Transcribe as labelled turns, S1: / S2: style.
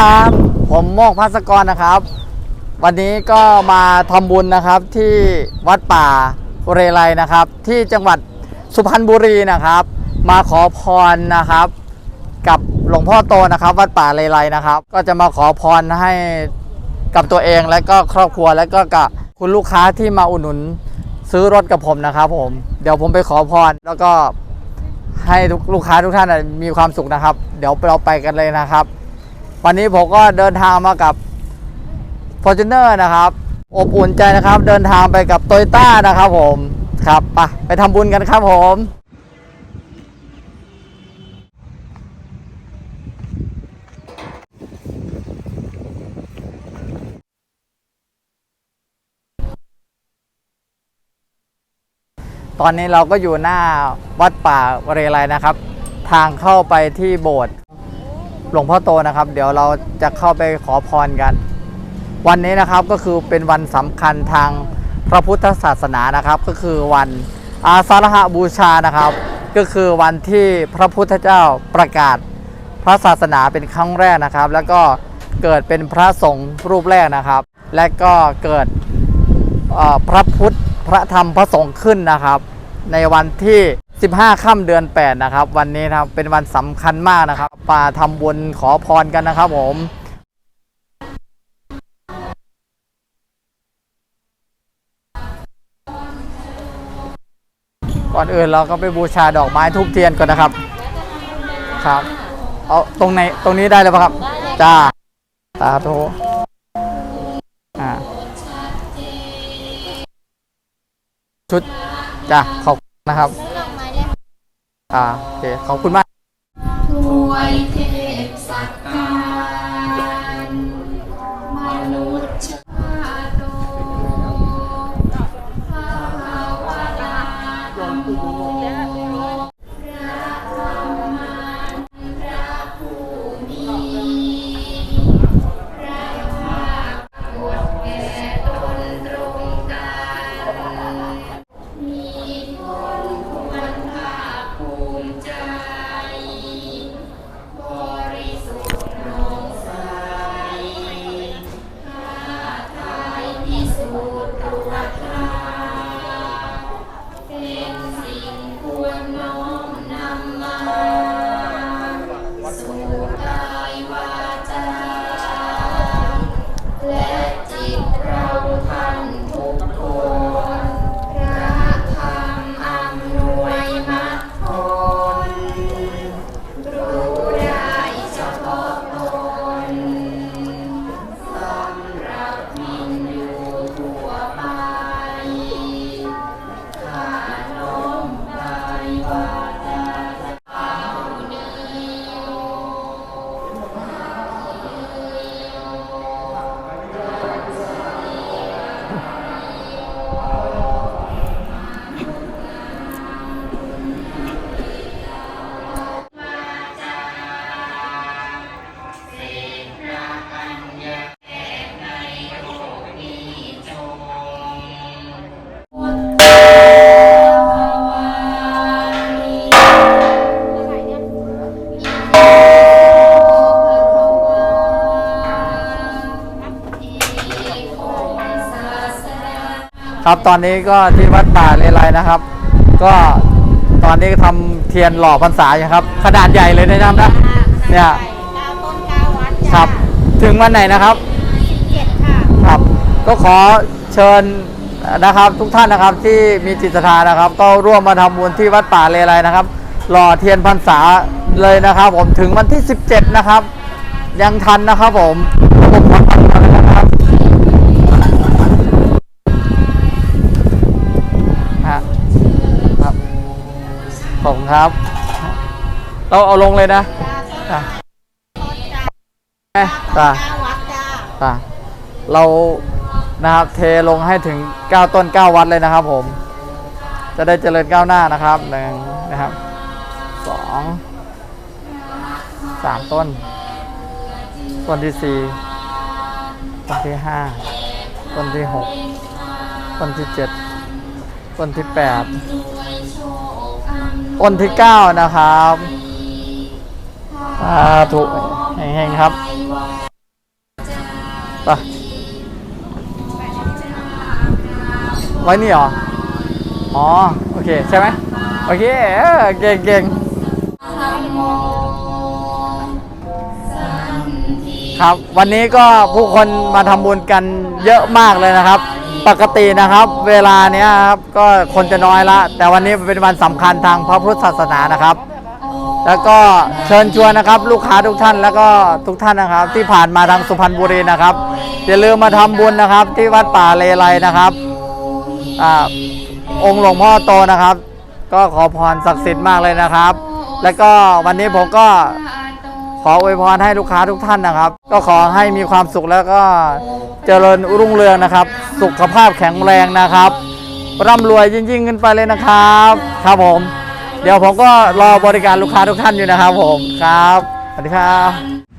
S1: ครับ ผมโมกพัสกรนะครับ วันนี้ก็มาทำบุญนะครับที่วัดป่าเรไลนะครับ ที่จังหวัดสุพรรณบุรีนะครับ มาขอพรนะครับ กับหลวงพ่อโตนะครับ วัดป่าเรไลนะครับ ก็จะมาขอพรให้กับตัวเองและก็ครอบครัวและก็กับคุณลูกค้าที่มาอุดหนุนซื้อรถกับผมนะครับ ผมเดี๋ยวผมไปขอพรแล้วก็ให้ทุกลูกค้าทุกท่านมีความสุขนะครับ เดี๋ยวเราไปกันเลยนะครับ วันนี้ผมก็เดินทางมากับ f o r t u n e r นะครับ อบอุ่นใจนะครับ เดินทางไปกับโตโยต้านะครับ ผมครับไปไปทำบุญกันครับผมตอนนี้เราก็อยู่หน้าวัดป่าวเรไลนะครับ ทางเข้าไปที่โบสถ์ หลวงพ่อโตนะครับ เดี๋ยวเราจะเข้าไปขอพรกัน วันนี้นะครับก็คือเป็นวันสำคัญทางพระพุทธศาสนานะครับ ก็คือวันอาสาฬหบูชานะครับ ก็คือวันที่พระพุทธเจ้าประกาศพระศาสนาเป็นครั้งแรกนะครับ แล้วก็เกิดเป็นพระสงฆ์รูปแรกนะครับ และก็เกิดพระพุทธพระธรรมพระสงฆ์ขึ้นนะครับ ในวันที่ 15 ค่ำเดือน 8 นะครับ วันนี้นะครับเป็นวันสำคัญมากนะครับมาทำบุญขอพรกันนะครับผมก่อนอื่นเราก็ไปบูชาดอกไม้ทูบเทียนก่อนนะครับครับเอาตรงไหนตรงนี้ได้เลยปะครับจ้าสาธุอ่าชุดจ้ะขอบคุณนะครับ อ่าโอเคขอบคุณมาก
S2: ถวยเทพสักการ สิ่ ครับ
S1: ตอนนี้ก็ที่วัดป่าเลไลนะครับ ก็ตอนนี้ทำเทียนหล่อพรรษาอยู่ครับ ขนาดใหญ่เลยนะครับนะเนี่ย
S2: เก้าต้นเก้าวัด
S1: ค
S2: จ้ะ
S1: รับ ถึงวันไหนนะครับ
S2: สิบเจ็ดค่ะ
S1: ครับ ก็ขอเชิญนะครับทุกท่านนะครับที่มีจิตศรัทธานะครับ ก็ร่วมมาทำบุญที่วัดป่าเลไลนะครับ หล่อเทียนพรรษาเลยนะครับ ผมถึงวันที่ 17 นะครับ ยังทันนะครับผม ขอบคุณครับ เราเอาลงเลยนะอะแม่ตา
S2: เก้าวัดจ้า
S1: อะเรานะครับเทลงให้ถึง 9 ต้น 9 วัดเลยนะครับผม จะได้เจริญก้าวหน้านะครับหนึ่งนะครับสองสามต้น ต้นที่สี่ต้นที่ห้าต้นที่หกต้นที่เจ็ดต้นที่แปด ต้นที่เก้านะครับสาธุ
S2: ขอ
S1: เฮงๆครับไปไว้นี่เหรอ อ๋อ โอเค ใช่ไหมโอเคเก่งเก่งครับ วันนี้ก็ผู้คนมาทำบุญกันเยอะมากเลยนะครับ ปกตินะครับ เวลาเนี้ยครับก็คนจะน้อยละ แต่วันนี้เป็นวันสำคัญทางพระพุทธศาสนานะครับ แล้วก็เชิญชวนนะครับ ลูกค้าทุกท่านแล้วก็ทุกท่านนะครับ ที่ผ่านมาทางสุพรรณบุรีนะครับอย่าลืมมาทำบุญนะครับ ที่วัดป่าเลไลนะครับอองค์หลวงพ่อโตนะครับ ก็ขอพรศักดิ์สิทธิ์มากเลยนะครับ แล้วก็วันนี้ผมก็ ขออวยพรให้ลูกค้าทุกท่านนะครับ ก็ขอให้มีความสุขแล้วก็เจริญรุ่งเรืองนะครับ สุขภาพแข็งแรงนะครับร่ำรวยยิ่งๆขึ้นไปเลยนะครับ ครับผม เดี๋ยวผมก็รอบริการลูกค้าทุกท่านอยู่นะครับผมครับสวัสดีครับ